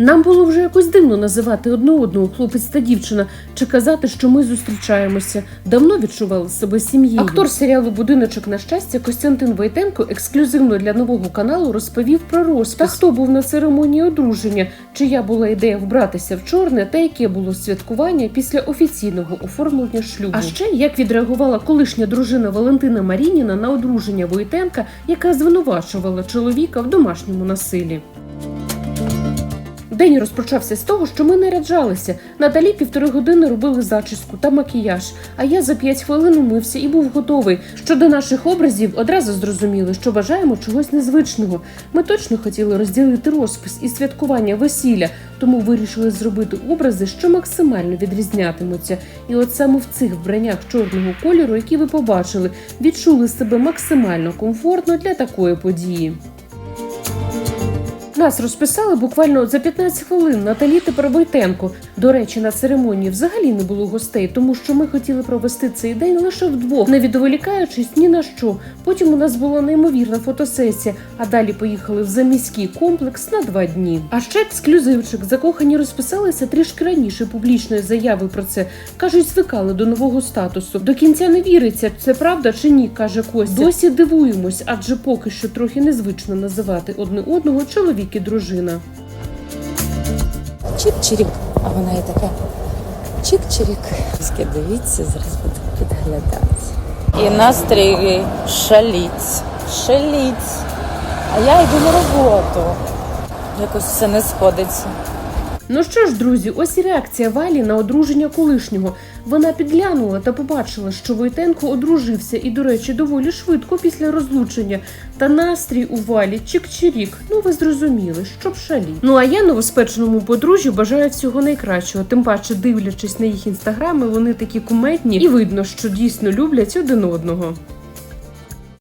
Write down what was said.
Нам було вже якось дивно називати одне одного хлопець та дівчина, чи казати, що ми зустрічаємося. Давно відчували себе сім'єю. Актор серіалу Будиночок на щастя Костянтин Войтенко ексклюзивно для нового каналу розповів про розпис. Та хто був на церемонії одруження, чия була ідея вбратися в чорне, та яке було святкування після офіційного оформлення шлюбу. А ще як відреагувала колишня дружина Валентина Марініна на одруження Войтенка, яка звинувачувала чоловіка в домашньому насилі. День розпочався з того, що ми наряджалися. Наталі півтори години робили зачіску та макіяж. А я за п'ять хвилин умився і був готовий. Щодо наших образів, одразу зрозуміли, що бажаємо чогось незвичного. Ми точно хотіли розділити розпис і святкування весілля, тому вирішили зробити образи, що максимально відрізнятимуться. І от саме в цих вбраннях чорного кольору, які ви побачили, відчули себе максимально комфортно для такої події. Нас розписали буквально за 15 хвилин Наталі тепер Войтенко. До речі, на церемонії взагалі не було гостей, тому що ми хотіли провести цей день лише вдвох, не відволікаючись ні на що. Потім у нас була неймовірна фотосесія, а далі поїхали в заміський комплекс на два дні. А ще ексклюзивчик. Закохані розписалися трішки раніше публічної заяви про це. кажуть, звикали до нового статусу. До кінця не віриться, це правда чи ні, каже Костя. Досі дивуємось, адже поки що трохи незвично називати одне одного чоловік і дружина. Чик-чирік, а вона і така. Чик-чирік. Тільки Дивіться, зараз буду підглядати. І настрій шаліть, шаліть. А я йду на роботу. Якось все не сходиться. Ну що ж, друзі, ось і реакція Валі на одруження колишнього. Вона підглянула та побачила, що Войтенко одружився і, до речі, доволі швидко після розлучення. Та настрій у Валі чик-чирік. Ну ви зрозуміли, щоб шалі. Ну а я новоспеченому подружжю бажаю всього найкращого. Тим паче, дивлячись на їх інстаграми, вони такі куметні, і видно, що дійсно люблять один одного.